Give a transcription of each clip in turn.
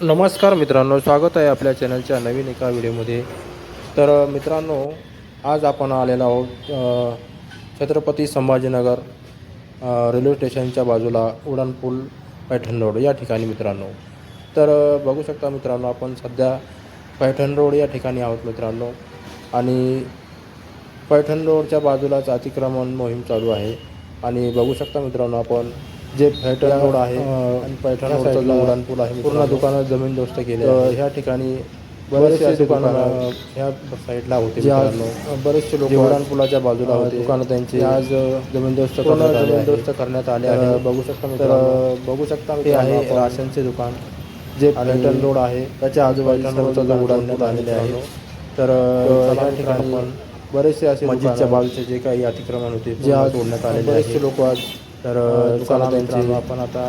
नमस्कार मित्रांनो स्वागत आहे आपल्या चॅनलच्या नवीन एका व्हिडिओमध्ये. तर मित्रांनो आज आपण आलेलो आहोत छत्रपती संभाजीनगर रेल्वे स्टेशनच्या बाजूला उडानपूल पैठण रोड या ठिकाणी मित्रांनो. तर बघू शकता मित्रांनो आपण सध्या पैठण रोड या ठिकाणी आहोत मित्रांनो. आणि पैठण रोडच्या बाजूलाच अतिक्रमण मोहीम चालू आहे. आणि बघू शकता मित्रांनो आपण जे पैठण रोड आहे आणि पैठण रोडचा जो आहे पूर्ण दुकानं जमीनदोस्त केले ह्या ठिकाणी बरेचसे दुकानं ह्या साईडला होते बरेचसे लोक उडानपुलाच्या बाजूला होते. दुकानं त्यांची आज जमीनदोस्त करण्यात आले जमीनदोस्त करण्यात आले आहे. बघू शकता मित्रांनो बघू शकता ते आहे राशनचे दुकान. जे पैठण रोड आहे त्याच्या आजूबाजूला रोडचा जो आलेले आहे. तर या ठिकाणी बरेचसे असे मस्जिदच्या बाजूचे जे काही अतिक्रमण होते जे आज सोडण्यात आले बरेचसे लोक आज तर दुकानं आपण आता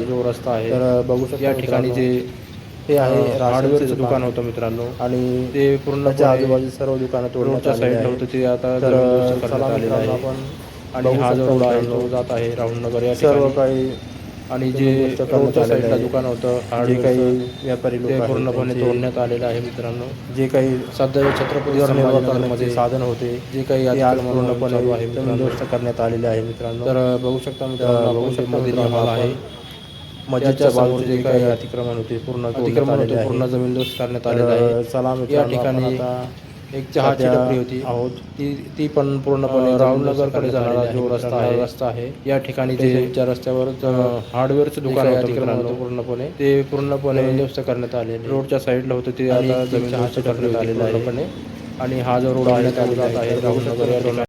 जो रस्ता आहे तर बघू शकता या ठिकाणी जे हे आहे हार्डवेअरचं दुकान. होतं मित्रांनो. आणि ते पूर्णच्या आजूबाजू सर्व दुकानं तोडण्याच्या साईडला होतं ते आता आपण आणि हा जो रोड आहे तो जात आहे राहुलनगर या सर्व काही आणि जे रोडच्या साईडला दुकान होतं जे काही व्यापारी लोक पूर्णपणे तोडण्यात आलेलं आहे मित्रांनो. जे काही सध्या छत्रपती संभाजीनगरमध्ये साधन होते जे काही आज पूर्णपणे आहे जमीनदोस्त करण्यात आलेले आहे मित्रांनो. तर बघू शकता मित्रांनो बघू शकता आहे मस्जिदच्या बाजूवर जे काही अतिक्रमण होते पूर्ण अतिक्रमण होते पूर्ण जमीनदोस्त करण्यात आलेलं आहे. चला या ठिकाणी एक चहाची टपरी होती. आहोत. ती ती पण पूर्णपणे राहुलनगरकडे जाणारा जो रस्ता आहे. रस्ता आहे. या ठिकाणी जे रस्त्यावर हार्डवेअरचं दुकान होतं मित्रांनो. पूर्णपणे. ते पूर्णपणे दुरुस्त करण्यात आले रोडच्या साईडला होतं ते आता जमीन करण्यात आलेलं आहे. आणि हा जो रोड आहे आहे राहुलनगर